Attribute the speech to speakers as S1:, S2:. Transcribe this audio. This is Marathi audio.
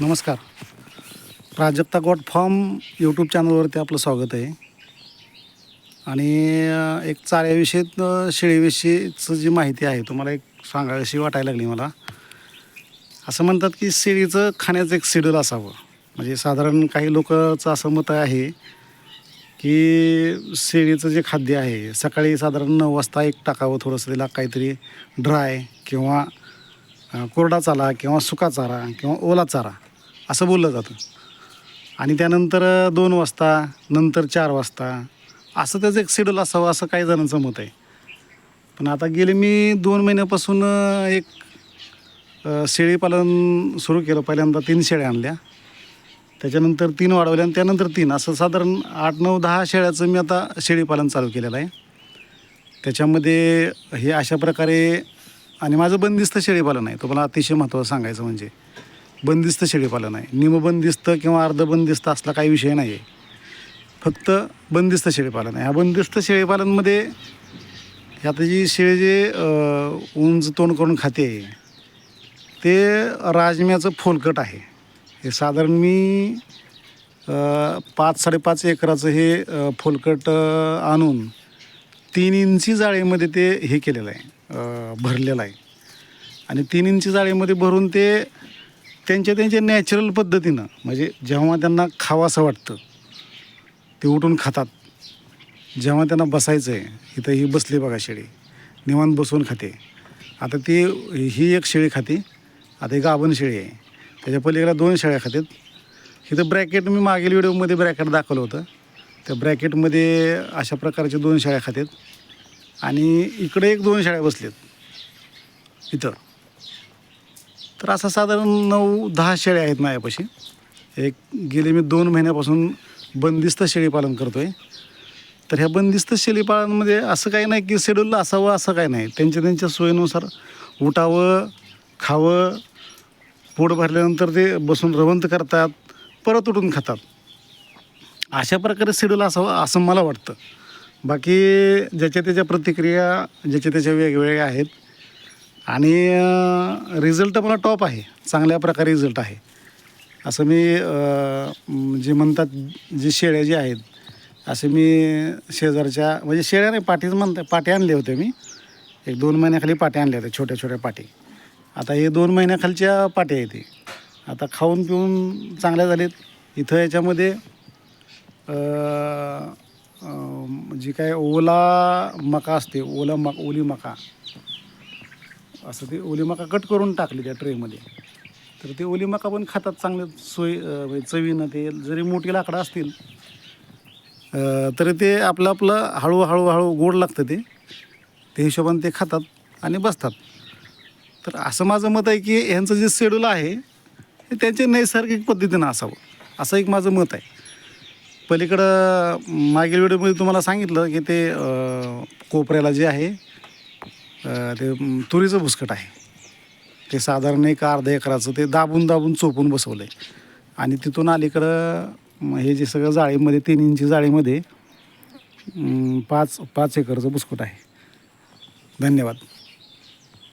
S1: नमस्कार. प्राजक्ता गॉट फॉर्म यूट्यूब चॅनलवरती आपलं स्वागत आहे. आणि एक चाऱ्याविषयी शेळीविषयीचं जी माहिती आहे तुम्हाला एक सांगावीशी वाटायला लागली मला. असं म्हणतात की शेळीचं खाण्याचं एक शेड्यूल असावं. म्हणजे साधारण काही लोकांचं असं मत आहे की शेळीचं जे खाद्य आहे सकाळी साधारण नऊ वाजता एक टाकावं थोडंसं तिला काहीतरी ड्राय किंवा कोरडा चारा किंवा सुका चारा किंवा ओला चारा असं बोललं जातं. आणि त्यानंतर दोन वाजता नंतर चार वाजता असं त्याचं एक शेड्यूल असावं असं काही जणांचं मत आहे. पण आता गेले मी दोन महिन्यापासून एक शेळीपालन सुरू केलं. पहिल्यांदा तीन शेळ्या आणल्या. त्याच्यानंतर तीन वाढवल्या आणि त्यानंतर तीन. असं साधारण आठ नऊ दहा शेळ्याचं मी आता शेळीपालन चालू केलेलं आहे. त्याच्यामध्ये हे अशा प्रकारे आणि माझं बंदिस्त शेळीपालन आहे. तुम्हाला अतिशय महत्त्वाचं सांगायचं म्हणजे. बंदिस्त शेळीपालन आहे. निमबंदिस्त किंवा अर्धबंदिस्त असला काही विषय नाही आहे फक्त बंदिस्त शेळीपालन आहे. ह्या बंदिस्त शेळीपालनमध्ये आता जी शेळी जे उंच तोंड करून खाते ते राजम्याचं फोलकट आहे. हे साधारण मी पाच साडेपाच एकराचं हे फोलकट आणून तीन इंची जाळीमध्ये ते हे केलेलं आहे भरलेलं आहे. आणि तीन इंची जाळीमध्ये भरून ते त्यांच्या त्यांच्या नॅचरल पद्धतीनं म्हणजे जेव्हा त्यांना खावासं वाटतं ते उठून खातात. जेव्हा त्यांना बसायचं आहे इथं ही बसली बघा शेळी. निवांत बसून खाते. आता ती ही एक शेळी खाते आता ही गाभण शेळी आहे. त्याच्या पलीकडे दोन शेळ्या खातात. इथं ब्रॅकेट मी मागील व्हिडिओमध्ये ब्रॅकेट दाखवलं होतं. त्या ब्रॅकेटमध्ये अशा प्रकारचे दोन शेळ्या खातात. आणि इकडे एक दोन शेळ्या बसलेत. इथं. तर असं साधारण नऊ दहा शेळ्या आहेत माझ्यापाशी. एक गेले मी दोन महिन्यापासून बंदिस्त शेळीपालन करतो आहे तर ह्या बंदिस्त शेळीपालनमध्ये असं काही नाही की शेड्यूल असावं असं काही नाही. त्यांच्या त्यांच्या सोयीनुसार उठावं खावं पोट भरल्यानंतर ते बसून रवंत करतात परत उठून खातात. अशा प्रकारे शेड्यूल असावं असं मला वाटतं. बाकी ज्याच्या त्याच्या प्रतिक्रिया ज्याच्या त्याच्या वेगवेगळ्या आहेत आणि रिझल्ट मला टॉप आहे. चांगल्या प्रकारे रिझल्ट आहे. असं मी जे म्हणतात जे शेळ्या जे आहेत असे मी शेजारच्या म्हणजे शेळ्या नाही पाटीच म्हणतात पाटे आणले होते मी. एक दोन महिन्याखाली पाट्या आणले होते छोट्या छोट्या पाटे. आता हे दोन महिन्याखालच्या पाट्या आहेत आता खाऊन पिऊन चांगल्या झालेत. इथं याच्यामध्ये जी काय ओला मका असते ओला मक ओली मका असं ते ओली मका कट करून टाकली त्या ट्रेमध्ये. तर ते ओली मका पण खातात चांगले सोय म्हणजे चवीनं ते जरी मोठी लाकडं असतील तरी ते आपलं आपलं हळूहळू हळू गोड लागतं ते. ते हिशोबाने ते खातात आणि बसतात. तर असं माझं मत आहे की ह्यांचं जे शेड्यूल आहे ते त्यांचे नैसर्गिक पद्धतीनं असावं. असं एक माझं मत आहे. पलीकडं मागील व्हिडिओमध्ये तुम्हाला सांगितलं की ते कोपऱ्याला जे आहे ते तुरीचं भुसकट आहे. ते साधारण एक अर्धा एकराचं ते दाबून दाबून चोपून बसवलं आहे आणि तिथून अलीकडं हे जे सगळं जाळीमध्ये तीन इंची जाळीमध्ये पाच पाच एकरचं बुसकट आहे. धन्यवाद.